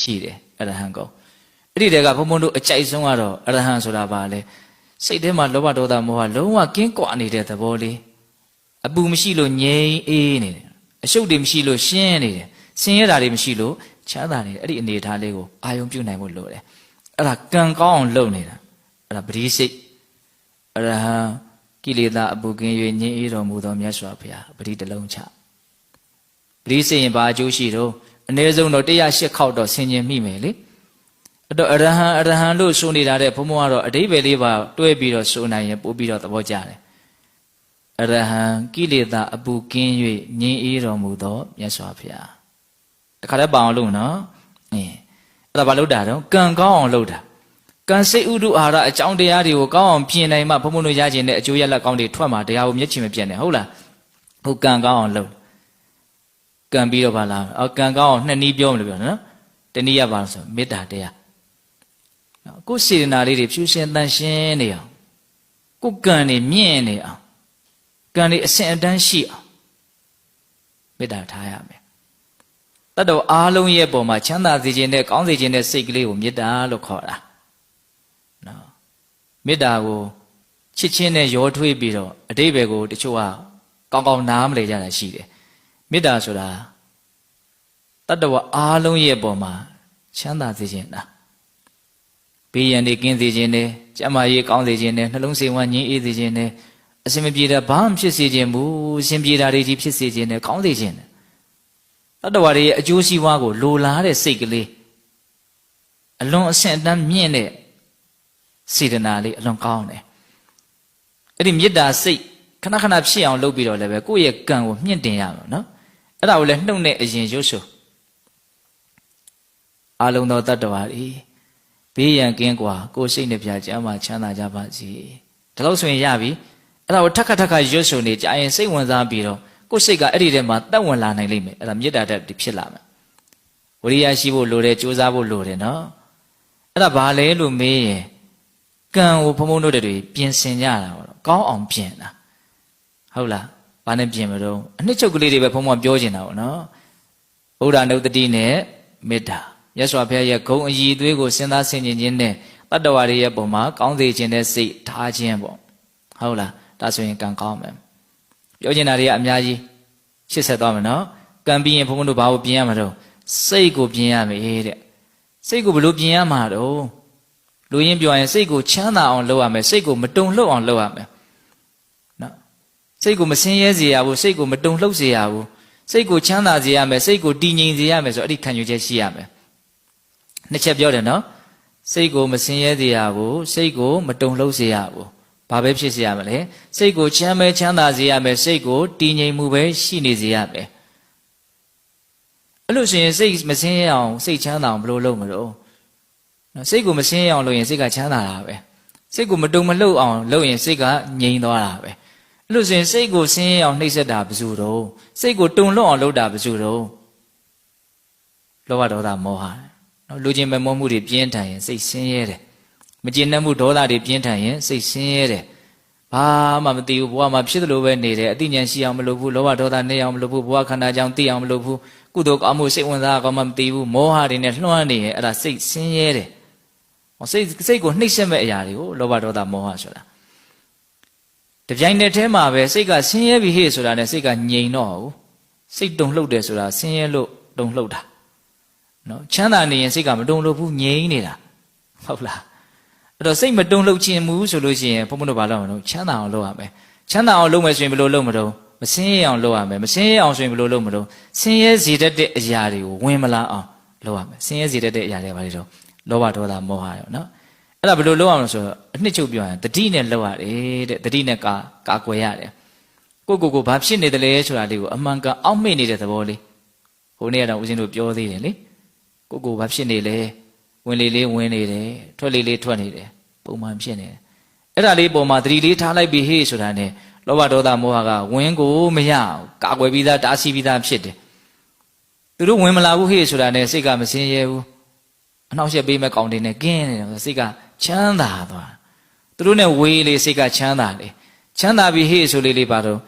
ရှိတယ်အရဟံကောအဲ့ဒီတည်းကဘုံဘုံတို့အကြိုက်ဆုံးကတော့အရဟံဆိုတာပါလေစိတ်ထဲမှာလောဘဒေါသမောဟလုံးဝကင်းကွာနေတဲ့သဘောလေးအပူမရှိလို့ငြိမ်အေးနေတယ်အရှုပ်တွေမရှိလို့ရှင်းနေတယ်ဆင်းရဲတာတွေမရှိလို့ချမ်းသာနေတယ်အဲ့ဒီအနေအထားလေးကိုအာယုံပြုတ်နိုင်ဖို့လိုတယ်အဲ့ဒါကံကောင်းအောင်လုပ်နေတာအဲ့ဒါပရိစိတ်အရဟံကိလေသာအပူကင်း၍ငြိမ်းအေးတော်မူသောမြတ်စွာဘုရားပရိတလုံးချပရိစိတ်ရင်ဘာအကျိုးရှိတော့ အနည်းဆုံးတော့108ခေါက်တော့ဆင်ញင်မိမယ်လေအဲ့တော့အရဟံအရဟံလို့ဆိုနေတာတဲ့ဘုံဘုံကတော့အတိဘယ်လေးပါတွဲပြီးတော့ဆိုနိုင်ရင်ပို့ပြီးတော့သဘောကျတယ်အရဟံကိလေသာအပူကင်း၍ငြိမ်းအေးတော်မူသောမြတ်စွာဘုရားတခါတည်းပအောင်လို့နော်အင်းအဲ့ဒါဘာလို့တာတော့ကံကောင်းအောင်လုပ်တာကံစိတ်ဥဒုအာဟာရအကြောင်းတရားတွေကိုကောင်းအောင်ပြင်နိုင်မှဘုံဘုံတို့ရခြင်းတဲ့အကျိုးရလဒ်ကောင်းတွေထွက်မှာတရားကိုမျက်ချင်မပြတ်နဲ့ဟုတ်လားဟုတ်ကံကောင်းအောင်လုပ် ကံပြီးတော့ဗာလားအော်ကံကောင်းအောင်နှစ်နည်းပြောမလို့ပြောနော်တနည်းရပါလို့ဆိုမေတ္တာတရားနော်ကိုယ်စေတနာလေးတွေဖြူရှင်တန်ရှင်းနေအောင်ကိုယ်ကံတွေမြင့်နေအောင်ကံတွေအစဉ်အတန်းရှိအောင်မေတ္တာထားရမယ်တတ်တော်အားလုံးရဲ့ပုံမှာချမ်းသာစေခြင်းနဲ့ကောင်းစေခြင်းနဲ့စိတ်ကလေးကိုမေတ္တာလို့ခေါ်တာနော်မေတ္တာကိုချစ်ချင်းနဲ့ရောထွေးပြီးတော့အတိဘယ်ကိုတချို့ကကောင်းကောင်းနားမလည်ကြတာရှိတယ် မေတ္တာဆိုတာတတ္တဝအားလုံးရဲ့ပုံမှာချမ်းသာစေခြင်းလားဘေးရန်တွေကင်းစေခြင်းနဲ့ကျန်းမာရေးကောင်းစေခြင်းနဲ့နှလုံးစိမ်ဝမ်းငြိမ်းအေးစေခြင်းနဲ့အစင်မပြေတာဘာမှဖြစ်စေခြင်းဘူးအစင်ပြေတာတွေကြီးဖြစ်စေခြင်းနဲ့ကောင်းစေခြင်းနဲ့တတ္တဝါတွေရဲ့အကျိုးစီးပွားကိုလိုလားတဲ့စိတ်ကလေးအလွန်အဆင့်အတန်းမြင့်တဲ့စေတနာလေးအလွန်ကောင်းတယ်အဲ့ဒီမေတ္တာစိတ်ခဏခဏဖြစ်အောင်လုပ်ပြီးတော့လည်းပဲကိုယ့်ရဲ့ကံကိုမြင့်တင်ရမှာနော် အဲ့ဒါကိုလည်းနှုတ်နဲ့အရင်ရွတ်ဆိုအာလုံသောတတ္တဝါတွေဘေးရန်ကင်းကွာကိုယ်စိတ်နှပြကြမ်းမှချမ်းသာကြပါစေဒါလို့ဆိုရင်ရပြီအဲ့ဒါကိုထက်ခါထက်ခါရွတ်ဆိုနေကြရင်စိတ်ဝင်စားပြီးတော့ကိုယ်စိတ်ကအဲ့ဒီထဲမှာတက်ဝင်လာနိုင်လိမ့်မယ်အဲ့ဒါမေတ္တာဓာတ်ဖြစ်လာမယ်ဝိရိယရှိဖို့လိုတယ်ကြိုးစားဖို့လိုတယ်နော်အဲ့ဒါဘာလဲလို့မေးရင်ကံကိုဘုံဘုံတို့တွေပြင်ဆင်ကြတာပေါ့ကောင်းအောင်ပြင်တာဟုတ်လား ဘာနဲ့ပြင်မလို့အနှစ်ချုပ်ကလေးတွေပဲဘုံဘုံပြောချင်တာပေါ့နော်ဘုရားနုတ္တိနဲ့မေတ္တာရသော်ဘုရားရဲ့ဂုံအည်သွေးကိုစဉ်းစားဆင်ခြင်ခြင်းနဲ့တတ္တဝါတွေရဲ့ပုံမှာကောင်းစေခြင်းနဲ့စိတ်ထားခြင်းပေါ့ဟုတ်လားဒါဆိုရင်ကံကောင်းမယ်ပြောချင်တာတွေကအများကြီးရှစ်ဆက်သွားမယ်နော်ကံပြီးရင်ဘုံဘုံတို့ဘာကိုပြင်ရမှာတော့စိတ်ကိုပြင်ရမယ်တဲ့စိတ်ကိုဘယ်လိုပြင်ရမှာတော့လူရင်းပြောရင်စိတ်ကိုချမ်းသာအောင်လုပ်ရမယ်စိတ်ကိုမတုံ့လှုပ်အောင်လုပ်ရမယ်နော် စိတ်ကိုမဆင်းရဲစေရဘူးစိတ်ကိုမတုံ့လှုပ်စေရဘူးစိတ်ကိုချမ်းသာစေရမယ်စိတ်ကိုတည်ငြိမ်စေရမယ်ဆိုအဲ့ဒီခံယူချက်ရှိရမယ်နှစ်ချက်ပြောတယ်နော်စိတ်ကိုမဆင်းရဲစေရဘူးစိတ်ကိုမတုံ့လှုပ်စေရဘူးဘာပဲဖြစ်စေရမလဲစိတ်ကိုချမ်းပဲချမ်းသာစေရမယ်စိတ်ကိုတည်ငြိမ်မှုပဲရှိနေစေရမယ်အဲ့လို့ဆိုရင်စိတ်မဆင်းရဲအောင်စိတ်ချမ်းသာအောင်ဘယ်လိုလုပ်မလို့နော်စိတ်ကိုမဆင်းရဲအောင်လုပ်ရင်စိတ်ကချမ်းသာတာပဲစိတ်ကိုမတုံမလှုပ်အောင်လုပ်ရင်စိတ်ကငြိမ်သွားတာပဲ အဲ့လို့ဆိုရင်စိတ်ကိုဆင်းရဲအောင်နှိပ်စက်တာဘယ်သူတော့စိတ်ကိုတုံလှုပ်အောင်လုပ်တာဘယ်သူတော့လောဘဒေါသမောဟနော်လူချင်းမမောမှုတွေပြင်းထန်ရင်စိတ်ဆင်းရဲတယ်မကျေနပ်မှုဒေါသတွေပြင်းထန်ရင်စိတ်ဆင်းရဲတယ်ဘာမှမသိဘူးဘဝမှာဖြစ်သလိုပဲနေတယ်အသိဉာဏ်ရှိအောင်မလုပ်ဘူးလောဘဒေါသနေအောင်မလုပ်ဘူးဘဝခန္ဓာကြောင့်သိအောင်မလုပ်ဘူးကုသိုလ်ကောင်းမှုစိတ်ဝင်စားကောင်းမှမသိဘူးမောဟတွေနဲ့လွှမ်းနေရင်အဲ့ဒါစိတ်ဆင်းရဲတယ်ဟောစိတ်စိတ်ကိုနှိပ်စက်မဲ့အရာတွေကိုလောဘဒေါသမောဟဆိုတာ တပြိုင်နက်တည်းမှာပဲစိတ်ကဆင်းရဲပြီဟေ့ဆိုတာနဲ့စိတ်ကငြိမ်တော့ဘူးစိတ်တုံလှုပ်တယ်ဆိုတာဆင်းရဲလို့တုံလှုပ်တာနော်ချမ်းသာနေရင်စိတ်ကမတုံလှုပ်ဘူးငြိမ်နေတာဟုတ်လားအဲ့တော့စိတ်မတုံလှုပ်ခြင်းမူဆိုလို့ရှိရင်ဘုံဘုံတို့ဘာလုပ်မလို့ချမ်းသာအောင်လုပ်ရမယ်ချမ်းသာအောင်လုပ်မယ်ဆိုရင်ဘယ်လိုလုပ်မလို့မဆင်းရဲအောင်လုပ်ရမယ်မဆင်းရဲအောင်ဆိုရင်ဘယ်လိုလုပ်မလို့ဆင်းရဲစေတတ်တဲ့အရာတွေကိုဝင်မလာအောင်လုပ်ရမယ်ဆင်းရဲစေတတ်တဲ့အရာတွေဘာတွေတော့လောဘဒေါသမောဟရောနော် အဲ့ဒါဘယ်လိုလုပ်ရမလဲဆိုတော့အနှစ်ချုပ်ပြောရင်တတိနဲ့လုပ်ရတယ်တဲ့တတိနဲ့ကာကာကွယ်ရတယ်ကိုကိုကိုဘာဖြစ်နေတယ်လဲဆိုတာလေးကိုအမှန်ကန်အောက်မေ့နေတဲ့သဘောလေးဟိုနေ့ကတော့ဦးဇင်းတို့ပြောသေးတယ်လေကိုကိုဘာဖြစ်နေလဲဝင်လေလေးဝင်နေတယ်ထွက်လေလေးထွက်နေတယ်ပုံမှန်ဖြစ်နေတယ်အဲ့ဒါလေးပုံမှန်တတိလေးထားလိုက်ပြီဟေ့ဆိုတာနဲ့လောဘဒေါသမောဟကဝင်ကိုမရအောင်ကာကွယ်ပြီးသားတားဆီးပြီးသားဖြစ်တယ်သူတို့ဝင်မလာဘူးဟေ့ဆိုတာနဲ့စိတ်ကမစင်းရဲဘူးအနှောက်အယှက်ပေးမဲ့ကောင်းတင်နဲ့ကင်းနေတယ်စိတ်က ချမ်းသာသွားသူတို့နဲ့ဝေးလေစိတ်ကချမ်းသာလေချမ်းသာပြီဟေ့ဆိုလေးလေးပါတော့